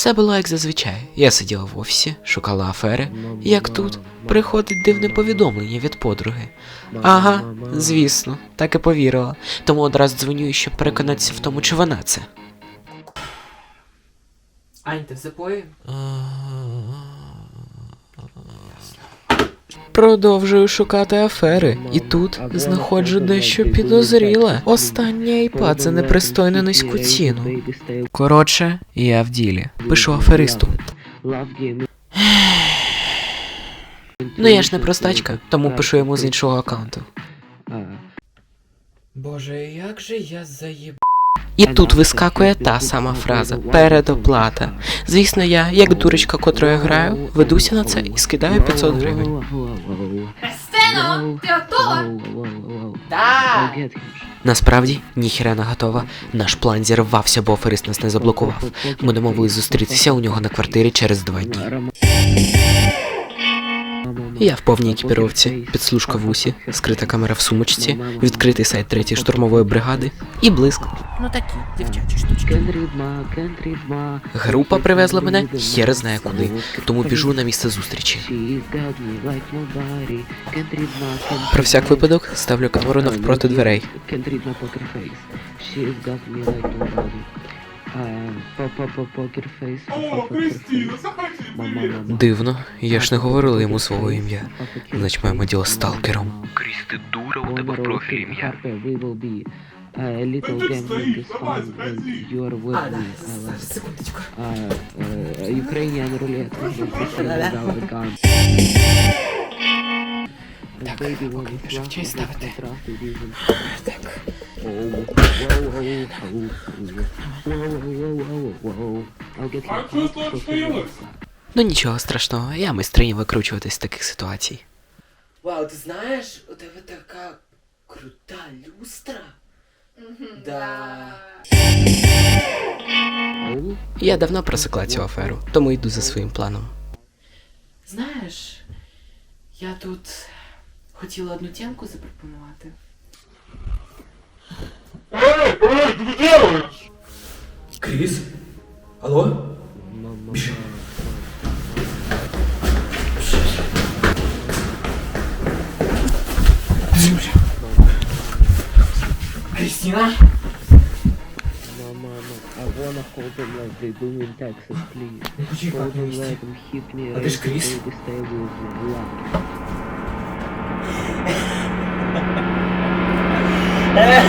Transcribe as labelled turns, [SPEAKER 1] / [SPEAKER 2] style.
[SPEAKER 1] Все було як зазвичай. Я сиділа в офісі, шукала афери. Як тут приходить дивне повідомлення від подруги. Ага, звісно, так і повірила. Тому одразу дзвоню, щоб переконатися в тому, чи вона це. Ань, ти в запої? Продовжую шукати афери, і тут знаходжу дещо підозріле. Останній айпад за непристойно низьку ціну. Коротше, я в ділі. Пишу аферисту. Ну я ж не простачка, тому пишу йому з іншого аккаунту. Боже, як же я заєб... І тут вискакує та сама фраза передоплата. Звісно, я, як дурочка, котрою граю, ведуся на це і скидаю 500 гривень.
[SPEAKER 2] Сцено, ти готова?
[SPEAKER 1] Да. Насправді, ніхіра не готова. Наш план зірвався, бо аферист нас не заблокував. Ми домовились зустрітися у нього на квартирі через два дні. Я в повній екіпіровці, підслужка в усі, скрита камера в сумочці, відкритий сайт третьої штурмової бригади і блиск. Ну такі дівчачі штучки. Група привезла мене хер знає куди, тому біжу на місце зустрічі. Про всяк випадок ставлю камеру навпроти дверей.
[SPEAKER 3] О, Кристина, заходи.
[SPEAKER 1] Дивно, я ж не говорила йому свого ім'я. Значить, маємо діло з сталкером.
[SPEAKER 4] Кріс, ти дура, у тебе в профілі ім'я.
[SPEAKER 5] A little
[SPEAKER 3] стоїть,
[SPEAKER 5] is
[SPEAKER 3] давай,
[SPEAKER 5] fun when
[SPEAKER 3] скажи.
[SPEAKER 5] you are with me.
[SPEAKER 1] Секундочку.
[SPEAKER 5] Ukrainian roulette. with our gun. And
[SPEAKER 1] Так,
[SPEAKER 5] baby, when
[SPEAKER 1] поки
[SPEAKER 5] it's
[SPEAKER 1] пішов чай ставити. Так.
[SPEAKER 3] А що?
[SPEAKER 1] Ну нічого страшного, я майстриня викручуватись з таких ситуацій.
[SPEAKER 6] Вау, ти знаєш, у тебе така крута люстра. Да.
[SPEAKER 1] Я давно просекла цю аферу, тому йду за своїм планом.
[SPEAKER 6] Знаєш, я тут хотіла одну тємку запропонувати.
[SPEAKER 3] Эй, эй, ты что делаешь?
[SPEAKER 6] Кріс? Алло? Біжи. Кристина?
[SPEAKER 5] no, no, no. I wanna hold them like they do in Texas, please.
[SPEAKER 6] Ну почекай,
[SPEAKER 5] Hold them
[SPEAKER 6] Кристина.
[SPEAKER 5] like them hit me.
[SPEAKER 6] А ти ж
[SPEAKER 5] right,
[SPEAKER 6] Кріс?
[SPEAKER 5] baby, stay with เออ